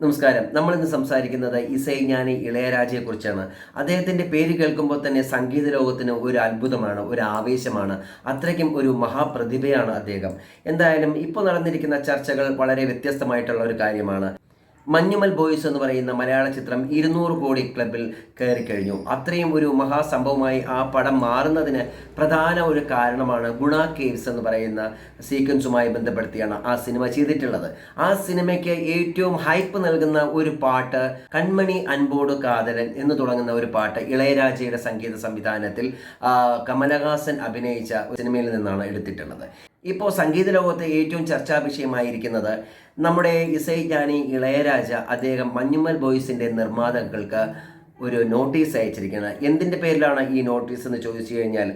നമസ്കാരം. നമ്മൾ ഇന്ന് സംസാരിക്കുന്നത് ഇസൈ ജ്ഞാനി ഇളയരാജയെ കുറിച്ചാണ് അദ്ദേഹത്തിന്റെ പേര് കേൾക്കുമ്പോൾ തന്നെ സംഗീത ലോകത്തിന് ഒരു അത്ഭുതമാണ് ഒരു ആവേശമാണ്. അത്രയ്ക്കും ഒരു മഹാപ്രതിഭയാണ് അദ്ദേഹം. എന്തായാലും ഇപ്പോൾ നടന്നിരിക്കുന്ന ചർച്ചകൾ വളരെ വ്യത്യസ്തമായിട്ടുള്ള ഒരു കാര്യമാണ്. മഞ്ഞുമൽ ബോയ്സ് എന്ന് പറയുന്ന മലയാള ചിത്രം ഇരുന്നൂറ് കോടി ക്ലബിൽ കയറി കഴിഞ്ഞു. അത്രയും ഒരു മഹാസംഭവമായി ആ പടം മാറുന്നതിന് പ്രധാന ഒരു കാരണമാണ് ഗുണ കേവ്സ് എന്ന് പറയുന്ന സീക്വൻസുമായി ബന്ധപ്പെടുത്തിയാണ് ആ സിനിമ ചെയ്തിട്ടുള്ളത്. ആ സിനിമയ്ക്ക് ഏറ്റവും ഹൈപ്പ് നൽകുന്ന ഒരു പാട്ട് കൺമണി അൻപോട് കാതലൻ എന്ന് തുടങ്ങുന്ന ഒരു പാട്ട് ഇളയരാജയുടെ സംഗീത സംവിധാനത്തിൽ കമലഹാസൻ അഭിനയിച്ച സിനിമയിൽ നിന്നാണ് എടുത്തിട്ടുള്ളത്. ഇപ്പോൾ സംഗീത ലോകത്തെ ഏറ്റവും ചർച്ചാ വിഷയമായിരിക്കുന്നത് നമ്മുടെ ഇസൈ ഇളയരാജ അദ്ദേഹം മഞ്ഞുമ്മൽ ബോയ്സിന്റെ നിർമ്മാതാക്കൾക്ക് ഒരു നോട്ടീസ് അയച്ചിരിക്കുന്നത്. എന്തിന്റെ പേരിലാണ് ഈ നോട്ടീസ് എന്ന് ചോദിച്ചു കഴിഞ്ഞാൽ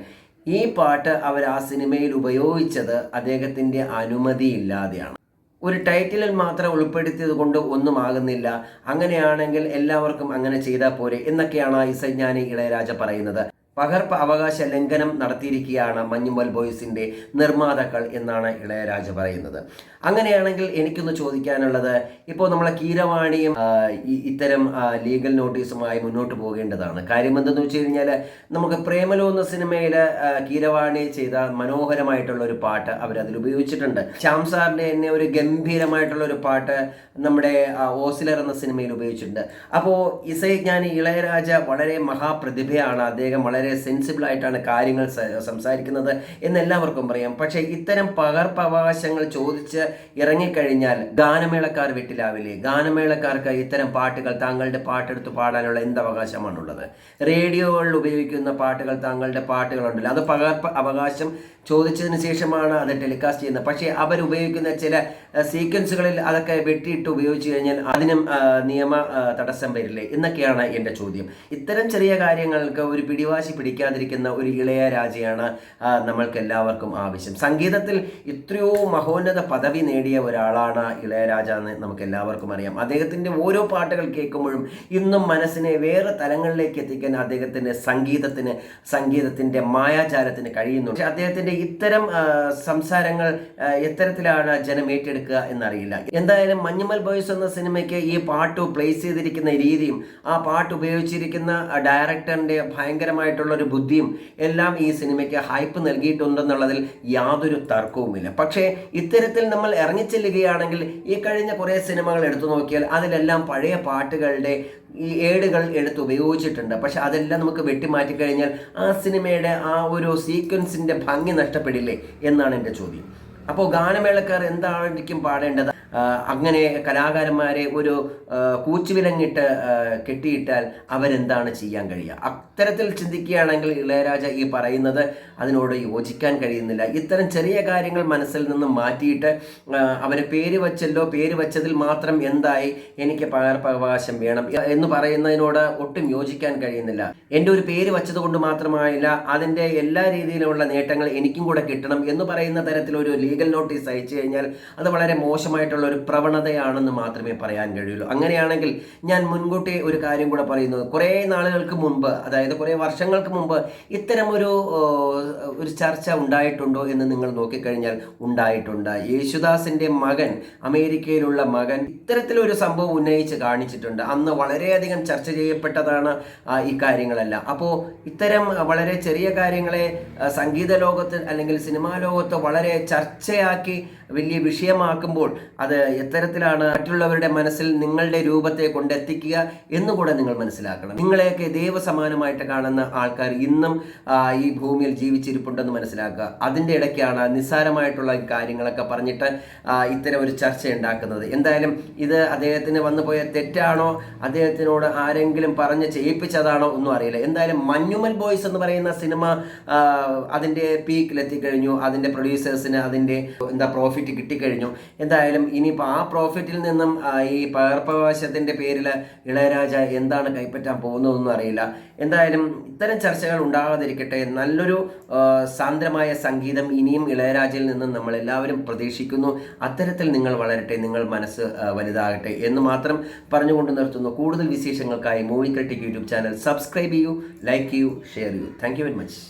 ഈ പാട്ട് അവർ ആ സിനിമയിൽ ഉപയോഗിച്ചത് അദ്ദേഹത്തിന്റെ അനുമതിയില്ലാതെയാണ്. ഒരു ടൈറ്റിലിൽ മാത്രം ഉൾപ്പെടുത്തിയത് കൊണ്ട് ഒന്നും ആകുന്നില്ല. അങ്ങനെയാണെങ്കിൽ എല്ലാവർക്കും അങ്ങനെ ചെയ്താൽ പോരെ എന്നൊക്കെയാണ് ഇസൈജ്ഞാനി ഇളയരാജ പറയുന്നത്. പകർപ്പ് അവകാശ ലംഘനം നടത്തിയിരിക്കുകയാണ് മഞ്ഞുമൽ ബോയ്സിന്റെ നിർമ്മാതാക്കൾ എന്നാണ് ഇളയരാജ പറയുന്നത്. അങ്ങനെയാണെങ്കിൽ എനിക്കൊന്ന് ചോദിക്കാനുള്ളത് ഇപ്പോൾ നമ്മളെ കീരവാണിയും ഇത്തരം ലീഗൽ നോട്ടീസുമായി മുന്നോട്ട് പോകേണ്ടതാണ്. കാര്യം എന്തെന്ന് വെച്ച് കഴിഞ്ഞാൽ നമുക്ക് പ്രേമലോ എന്ന സിനിമയിൽ കീരവാണി ചെയ്ത മനോഹരമായിട്ടുള്ള ഒരു പാട്ട് അവർ അതിൽ ഉപയോഗിച്ചിട്ടുണ്ട്. ശ്യാം സാറിന്റെ തന്നെ ഒരു ഗംഭീരമായിട്ടുള്ള ഒരു പാട്ട് നമ്മുടെ ഓസിലർ എന്ന സിനിമയിൽ ഉപയോഗിച്ചിട്ടുണ്ട്. അപ്പോൾ ഇസൈ ഞാൻ ഇളയരാജ വളരെ മഹാപ്രതിഭയാണ്. അദ്ദേഹം വളരെ സെൻസിബിൾ ആയിട്ടാണ് കാര്യങ്ങൾ സംസാരിക്കുന്നത് എന്നെല്ലാവർക്കും പറയാം. പക്ഷേ ഇത്തരം പകർപ്പവകാശങ്ങൾ ചോദിച്ച് ഇറങ്ങിക്കഴിഞ്ഞാൽ ഗാനമേളക്കാർ വീട്ടിലാവില്ലേ? ഗാനമേളക്കാർക്ക് ഇത്തരം പാട്ടുകൾ താങ്കളുടെ പാട്ടെടുത്ത് പാടാനുള്ള എന്ത് അവകാശമാണുള്ളത് റേഡിയോകളിൽ ഉപയോഗിക്കുന്ന പാട്ടുകൾ താങ്കളുടെ പാട്ടുകളുണ്ടല്ലോ. അത് പകർപ്പ് അവകാശം ചോദിച്ചതിന് ശേഷമാണ് അത് ടെലികാസ്റ്റ് ചെയ്യുന്നത്. പക്ഷേ അവരുപയോഗിക്കുന്ന ചില സീക്വൻസുകളിൽ അതൊക്കെ വെട്ടിയിട്ട് ഉപയോഗിച്ച് കഴിഞ്ഞാൽ അതിനും നിയമ തടസ്സം വരില്ലേ? എന്നൊക്കെയാണ് എന്റെ ചോദ്യം. ഇത്തരം ചെറിയ കാര്യങ്ങൾക്ക് ഒരു പിടിവാശി പിടിക്കാതിരിക്കുന്ന ഒരു ഇളയ രാജയാണ് നമ്മൾക്ക് എല്ലാവർക്കും ആവശ്യം. സംഗീതത്തിൽ ഇത്രയോ മഹോന്നത പദവി നേടിയ ഒരാളാണ് ഇളയരാജ എന്ന് നമുക്ക് എല്ലാവർക്കും അറിയാം. അദ്ദേഹത്തിന്റെ ഓരോ പാട്ടുകൾ കേൾക്കുമ്പോഴും ഇന്നും മനസ്സിനെ വേറെ തലങ്ങളിലേക്ക് എത്തിക്കാൻ അദ്ദേഹത്തിന്റെ സംഗീതത്തിന് സംഗീതത്തിന്റെ മായാജാലത്തിന് കഴിയുന്നു പക്ഷെ അദ്ദേഹത്തിന്റെ ഇത്തരം സംസാരങ്ങൾ എത്തരത്തിലാണ് ജനം ഏറ്റെടുക്കുക എന്നറിയില്ല. എന്തായാലും മഞ്ഞുമൽ ബോയ്സ് എന്ന സിനിമയ്ക്ക് ഈ പാട്ട് പ്ലേസ് ചെയ്തിരിക്കുന്ന രീതിയും ആ പാട്ട് ഉപയോഗിച്ചിരിക്കുന്ന ഡയറക്ടറിന്റെ ഭയങ്കരമായിട്ടുള്ള ഒരു ബുദ്ധിയും എല്ലാം ഈ സിനിമയ്ക്ക് ഹൈപ്പ് നൽകിയിട്ടുണ്ടെന്നുള്ളതിൽ യാതൊരു തർക്കവുമില്ല. പക്ഷേ ഇത്തരത്തിൽ നമ്മൾ ഇറങ്ങിച്ചെല്ലുകയാണെങ്കിൽ ഈ കഴിഞ്ഞ കുറേ സിനിമകൾ എടുത്തു നോക്കിയാൽ അതിലെല്ലാം പഴയ പാട്ടുകളുടെ ഈ ഏടുകൾ എടുത്ത് ഉപയോഗിച്ചിട്ടുണ്ട്. പക്ഷെ അതെല്ലാം നമുക്ക് വെട്ടിമാറ്റി കഴിഞ്ഞാൽ ആ സിനിമയുടെ ആ ഒരു സീക്വൻസിന്റെ ഭംഗി നഷ്ടപ്പെടില്ലേ? എന്നാണ് എന്റെ ചോദ്യം. അപ്പോൾ ഗാനമേളക്കാർ എന്തായിരിക്കും പാടേണ്ടത്? അങ്ങനെ കലാകാരന്മാരെ ഒരു കൂച്ചുവിലങ്ങിട്ട് കെട്ടിയിട്ടാൽ അവരെന്താണ് ചെയ്യാൻ കഴിയുക? അത്തരത്തിൽ ചിന്തിക്കുകയാണെങ്കിൽ ഇളയരാജ ഈ പറയുന്നത് അതിനോട് യോജിക്കാൻ കഴിയുന്നില്ല. ഇത്തരം ചെറിയ കാര്യങ്ങൾ മനസ്സിൽ നിന്ന് മാറ്റിയിട്ട് അവരെ പേര് വച്ചല്ലോ പേര് വച്ചതിൽ മാത്രം എന്തായി എനിക്ക് പകർപ്പവകാശം വേണം. എന്ന് പറയുന്നതിനോട് ഒട്ടും യോജിക്കാൻ കഴിയുന്നില്ല. എന്റെ ഒരു പേര് വച്ചത് കൊണ്ട് മാത്രമായില്ല അതിന്റെ എല്ലാ രീതിയിലുള്ള നേട്ടങ്ങൾ എനിക്കും കൂടെ കിട്ടണം എന്ന് പറയുന്ന തരത്തിൽ ഒരു ലീഗൽ നോട്ടീസ് അയച്ചു കഴിഞ്ഞാൽ അത് വളരെ മോശമായിട്ടുള്ള ഒരു പ്രവണതയാണെന്ന് മാത്രമേ പറയാൻ കഴിയുള്ളൂ. അങ്ങനെയാണെങ്കിൽ ഞാൻ മുൻകൂട്ടി ഒരു കാര്യം കൂടെ പറയുന്നത്. കുറേ നാളുകൾക്ക് മുമ്പ് അതായത് കുറേ വർഷങ്ങൾക്ക് മുമ്പ് ഇത്തരമൊരു ഒരു ചർച്ച ഉണ്ടായിട്ടുണ്ടോ എന്ന് നിങ്ങൾ നോക്കിക്കഴിഞ്ഞാൽ ഉണ്ടായിട്ടുണ്ട്. യേശുദാസിന്റെ മകൻ അമേരിക്കയിലുള്ള മകൻ ഇത്തരത്തിലൊരു സംഭവം ഉന്നയിച്ച് കാണിച്ചിട്ടുണ്ട്. അന്ന് വളരെയധികം ചർച്ച ചെയ്യപ്പെട്ടതാണ് ഈ കാര്യങ്ങളെല്ലാം. അപ്പോൾ ഇത്തരം വളരെ ചെറിയ കാര്യങ്ങളെ സംഗീത ലോകത്ത് അല്ലെങ്കിൽ സിനിമാ ലോകത്ത് വളരെ ചർച്ചയാക്കി വലിയ വിഷയമാക്കുമ്പോൾ അത് എത്തരത്തിലാണ് മറ്റുള്ളവരുടെ മനസ്സിൽ നിങ്ങളുടെ രൂപത്തെ കൊണ്ടെത്തിക്കുക എന്നുകൂടെ നിങ്ങൾ മനസ്സിലാക്കണം. നിങ്ങളെയൊക്കെ ദൈവസമാനമായിട്ട് കാണുന്ന ആൾക്കാർ ഇന്നും ഈ ഭൂമിയിൽ ജീവിച്ചിരിപ്പുണ്ടെന്ന് മനസ്സിലാക്കുക. അതിന്റെ ഇടയ്ക്കാണ് നിസ്സാരമായിട്ടുള്ള കാര്യങ്ങളൊക്കെ പറഞ്ഞിട്ട് ഇത്തരം ഒരു ചർച്ച ഉണ്ടാക്കുന്നത്. എന്തായാലും ഇത് അദ്ദേഹത്തിന് വന്നു പോയ തെറ്റാണോ? അദ്ദേഹത്തിനോട് ആരെങ്കിലും പറഞ്ഞ് ചെയ്യിപ്പിച്ചതാണോ? ഒന്നും അറിയില്ല. എന്തായാലും മഞ്ഞുമൽ ബോയ്സ് എന്ന് പറയുന്ന സിനിമ അതിന്റെ പീക്കിലെത്തിക്കഴിഞ്ഞു. അതിന്റെ പ്രൊഡ്യൂസേഴ്സിന് അതിന്റെ എന്താ പ്രോഫിറ്റ് കിട്ടിക്കഴിഞ്ഞു. എന്തായാലും ഇനിയിപ്പോൾ ആ പ്രോഫിറ്റിൽ നിന്നും ഈ പകർപ്പവകാശത്തിന്റെ പേരിൽ ഇളയരാജ എന്താണ് കൈപ്പറ്റാൻ പോകുന്നതെന്നും അറിയില്ല. എന്തായാലും ഇത്തരം ചർച്ചകൾ ഉണ്ടാകാതിരിക്കട്ടെ. നല്ലൊരു സാന്ദ്രമായ സംഗീതം ഇനിയും ഇളയരാജയിൽ നിന്നും നമ്മൾ എല്ലാവരും പ്രതീക്ഷിക്കുന്നു. അത്തരത്തിൽ നിങ്ങൾ വളരട്ടെ നിങ്ങൾ മനസ്സ് വലുതാകട്ടെ എന്ന് മാത്രം പറഞ്ഞുകൊണ്ട് നിർത്തുന്നു. കൂടുതൽ വിശേഷങ്ങൾക്കായി movie critic YouTube channel subscribe ചെയ്യൂ ലൈക്ക് ചെയ്യൂ ഷെയർ ചെയ്യൂ. Thank very much